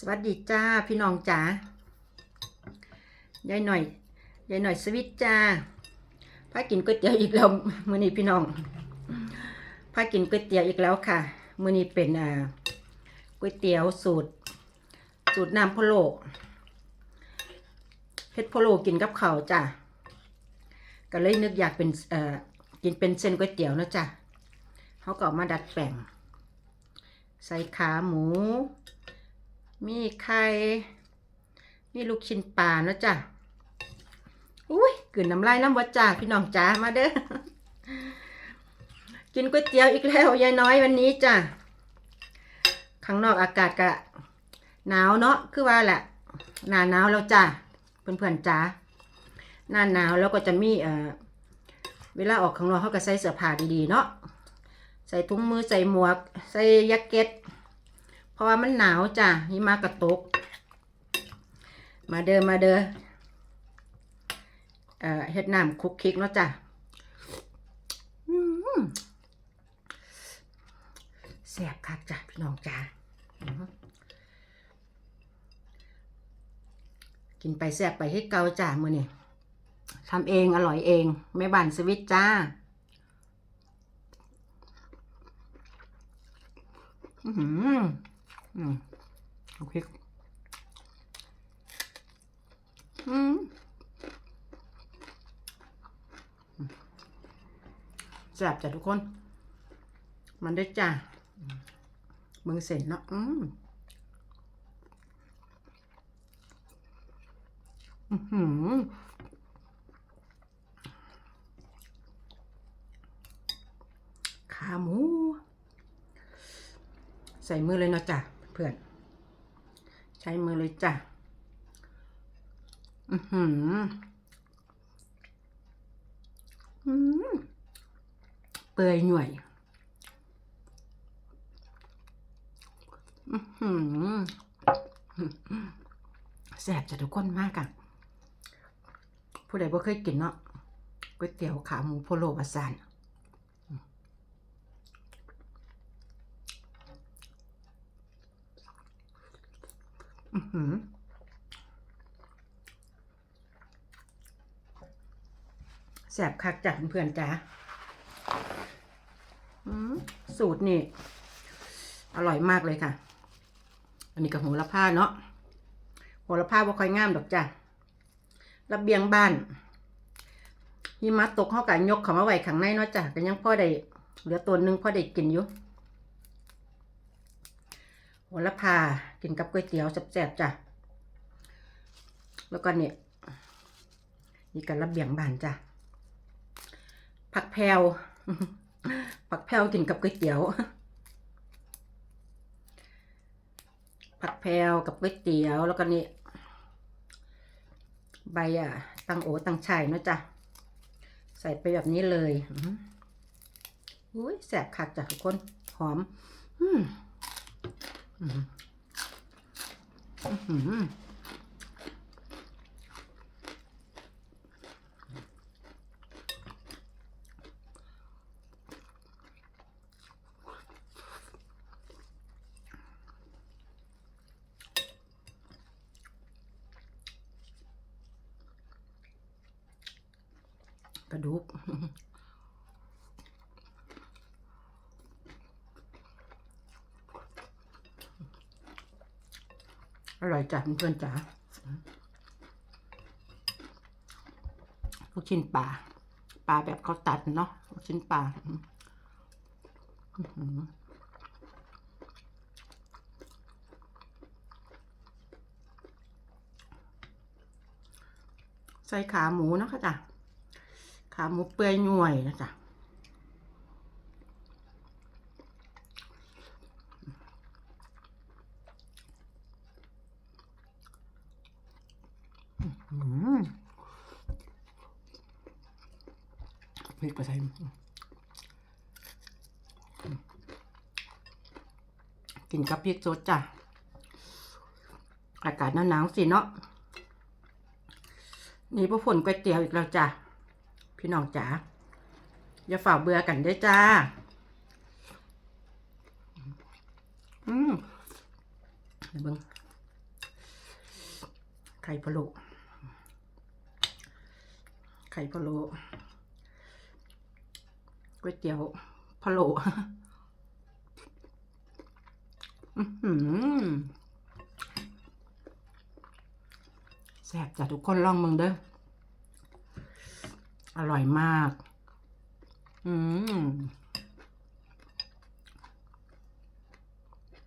สวัสดีจ้าพี่น้องจ๋ายายหน่อยยายหน่อยสวิตจ้าพากินก๋วยเตี๋ยวอีกแล้วมื้อนี้พี่น้องพากินก๋วยเตี๋ยวอีกแล้วค่ะมื้อนี้เป็นอ่าก๋วยเตี๋ยวสูตร สูตรน้ำพะโลเฮ็ดพะโลกินกับข้าวจ้าก็เลยนึกอยากเป็นเอ่อกินเป็นเส้นก๋วยเตี๋ยวนะจ้ะเขาก็มาดัดแปลงใส่ขาหมู มีไข่ มีลูกชิ้นปลาเนาะจ้ะ อุ้ยกลืนน้ำลายน้ำวัดจ้าพี่น้องจ้ามาเด้อ กินก๋วยเตี๋ยวอีกแล้วยายน้อยวันนี้จ้ะ ข้างนอกอากาศกะหนาวเนาะ คือว่าแหละ หนาหนาวแล้วจ้ะ เพื่อนๆจ้าหน้าหนาวแล้วก็จะมีเอ่อเวลาออกข้างนอกเขาก็ใส่เสื้อผ้าดีๆเนาะ ใส่ถุงมือใส่หมวก ใส่แจ็คเก็ต เพราะว่ามันหนาวจ้ะหิมะกระตก มาเด้อมาเด้อเอ่อเฮ็ดน้ำคุกคิกเนาะจ้ะแซ่บคักจ้ะพี่น้องจ้ากินไปแซ่บไปให้เกาจ้ามื้อนี้ทำเองอร่อยเองแม่บ้านสวิตจ้าอือหื ออืมโอเคอืมแซ่บจ้ะทุกคน มันได้จ้ะมึงเสร็จเนาะอืมอือหือขาหมู ใส่มือเลยเนาะจ้ะ พื่อน ใช้มือเลยจ้ะ อือหืออืมเปื่อยหน่วย อือหือแซ่บจะทุกคนมากอะ ผู้ใดบ่เคยกินเนาะก๋วยเตี๋ยวขาหมูโพโลบาซาน อือหือ แสบคักจากเพื่อนจ้าสูตรนี่ อร่อยมากเลยค่ะ อันนี้กับโหระพาเนาะโหระพาบ่าค่อยงามดอกจ้ะระเบียงบ้านหิมะตกเขากันยกเขามาไว้ข้างในเนาะจ้ะก็ยังพ่อได้เหลือตัวนึงพ่อได้กินอยู่ โหระพากินกับก๋วยเตี๋ยวแซ่บๆจ้ะ แล้วก็เนี่ยนี่กันระเบียงบานจ้ะ ผักแพวผักแพวกินกับก๋วยเตี๋ยว ผักแพวกับก๋วยเตี๋ยว แล้วก็นี่ใบอะ ตังโอตังไช่เนะจ้ะใส่ไปแบบนี้เลยอุ้ยแสบคักจ้ะทุกคน หอม อืม กระดูก อร่อยจ้ะเพื่อนจ๋าลูกชิ้นปลาปลาแบบเขาตัดเนาะลูกชิ้นปลาใส่ขาหมูนะคะจ้ะขาหมูเปื่อยหน่วยนะจ๊ะ อืม พริกไปใส่กินกับพริกสดจ้ะ อากาศหนาวๆสิเนาะนี่พวกฝนก๋วยเตี๋ยวอีกแล้วจ้ะ พี่น้องจ๋าอย่าฝ่าเบื่อกันเด้จ้า อืมเดี๋ยวเบิ่งข่พะโล้ไข่พะโล้ ก๋วยเตี๋ยวพะโล้แซ่บจ้ะทุกคนลองมึงเด้อ อร่อยมาก อืม